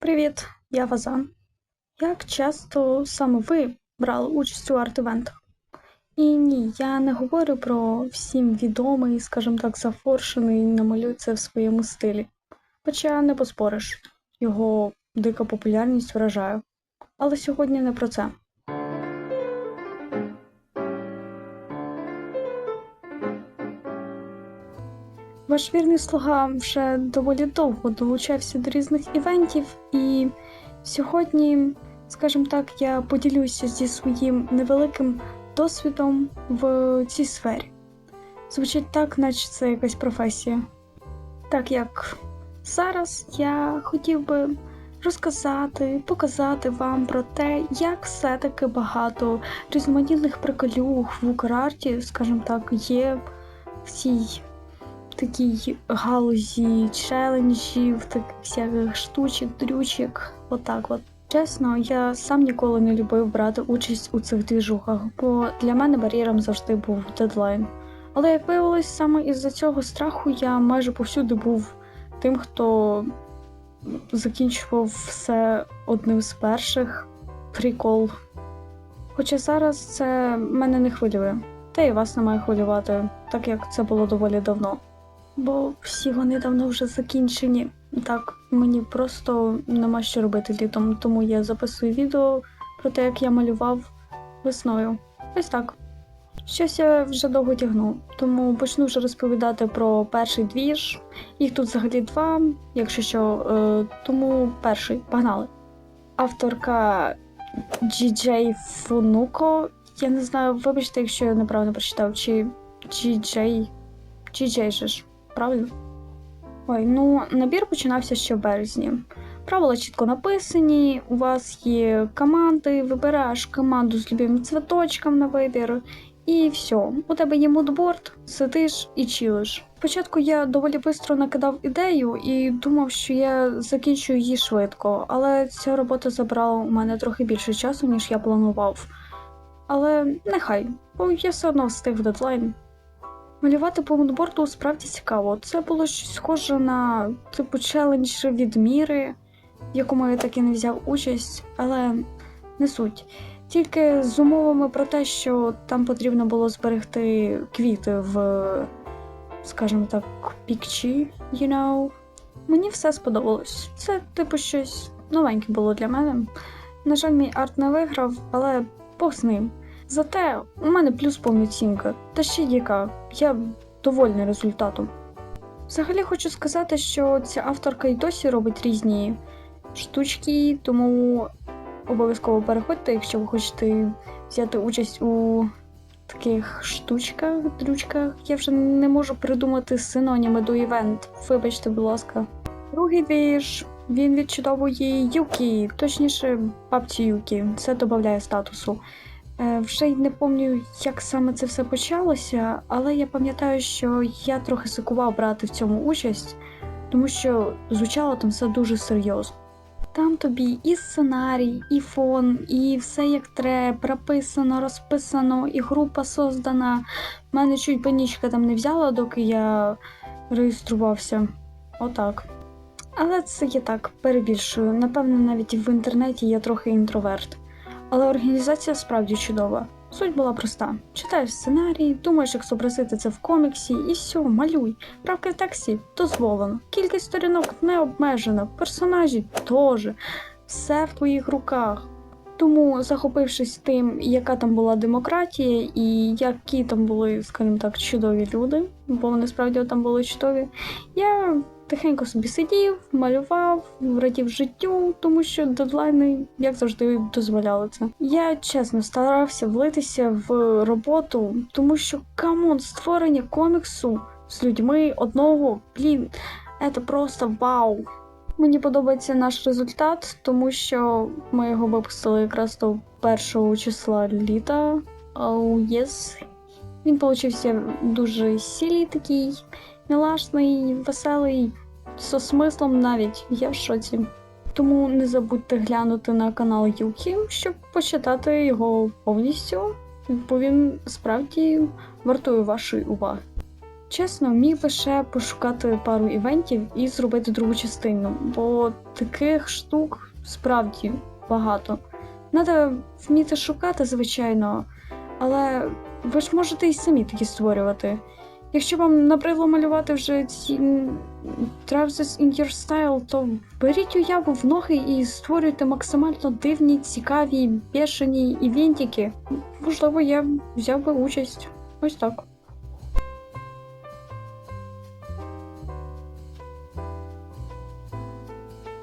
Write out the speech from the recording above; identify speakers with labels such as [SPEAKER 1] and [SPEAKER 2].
[SPEAKER 1] Привіт, я Вазан. Як часто саме ви брали участь у арт-івентах? І ні, я не говорю про всім відомий, скажімо так, зафоршений намалюй це в своєму стилі. Хоча не поспориш, його дика популярність вражає. Але сьогодні не про це. Ваш вірний слуга вже доволі довго долучався до різних івентів, і сьогодні, скажімо так, я поділюся зі своїм невеликим досвідом в цій сфері. Звучить так, наче це якась професія. Так як зараз я хотів би розказати, показати вам про те, як все-таки багато різноманітних приколюх в Украрті, скажімо так, є в цій такій галузі челенджів, таких всяких штучок, дрючок. Отак от. Чесно, я сам ніколи не любив брати участь у цих двіжухах, бо для мене бар'єром завжди був дедлайн. Але як виявилось, саме із-за цього страху я майже повсюди був тим, хто закінчував все одним з перших прикол. Хоча зараз це мене не хвилює, та й вас не має хвилювати, так як це було доволі давно. Бо всі вони давно вже закінчені. Так, мені просто нема що робити літом, тому я записую відео про те, як я малював весною. Ось так. Щось я вже довго тягну, тому почну вже розповідати про перший двіж. Їх тут взагалі два, якщо що, е, тому перший, погнали. Авторка GJ Funuko. Я не знаю, вибачте, якщо я неправильно прочитав, чи GJ. GJ же ж, правильно? Ой, ну набір починався ще в березні. Правила чітко написані, у вас є команди, вибираєш команду з любим цвіточком на вибір, і все. У тебе є мудборд, сидиш і чилиш. Спочатку я доволі швидко накидав ідею і думав, що я закінчу її швидко, але ця робота забрала у мене трохи більше часу, ніж я планував. Але нехай, бо я все одно встиг в дедлайн. Малювати по мудборду справді цікаво. Це було щось схоже на типу челендж від міри, в якому я так і не взяв участь, але не суть. Тільки з умовами про те, що там потрібно було зберегти квіти в, скажімо так, пікчі, you know. Мені все сподобалось. Це, типу, щось новеньке було для мене. На жаль, мій арт не виграв, але Бог з ним. Зате у мене плюс повноцінка, та ще яка. Я довольна результатом. Взагалі хочу сказати, що ця авторка й досі робить різні штучки, тому обов'язково переходьте, якщо ви хочете взяти участь у таких штучках, дрючках. Я вже не можу придумати синоніми до івент. Вибачте, будь ласка. Другий двіж, він від чудової Юкі, точніше, бабці Юкі. Це додає статусу. Е, Вже й не пам'ятаю, як саме це все почалося, але я пам'ятаю, що я трохи сикував брати в цьому участь, тому що звучало там все дуже серйозно. Там тобі і сценарій, і фон, і все як треба, прописано, розписано, і група создана. Мене чуть панічка там не взяла, доки я реєструвався. Отак. Але це я так перебільшую. Напевно, навіть в інтернеті я трохи інтроверт. Але організація справді чудова. Суть була проста: читаєш сценарій, думаєш, як зобразити це в коміксі, і все, малюй. Правки в тексті дозволено. Кількість сторінок не обмежена, персонажі теж. Все в твоїх руках. Тому, захопившись тим, яка там була демократія, і які там були, скажімо так, чудові люди, бо вони справді там були чудові, я тихенько собі сидів, малював, радів життю, тому що дедлайни, як завжди, дозволяли це. Я чесно старався влитися в роботу, тому що камон, створення коміксу з людьми одного, блін, це просто вау. Мені подобається наш результат, тому що ми його випустили якраз до першого числа літа. Oh, yes. Він получився дуже сілий такий, мілашний, веселий, зі смислом навіть. Я в шоці. Тому не забудьте глянути на канал Юкі, щоб почитати його повністю, бо він справді вартує вашої уваги. Чесно, міг би ще пошукати пару івентів і зробити другу частину, бо таких штук справді багато. Надо вміти шукати, звичайно, але ви ж можете і самі такі створювати. Якщо вам набридло малювати вже ці Travis in your style, то беріть уяву в ноги і створюйте максимально дивні, цікаві, бешені івентики. Можливо, я взяв би участь. Ось так.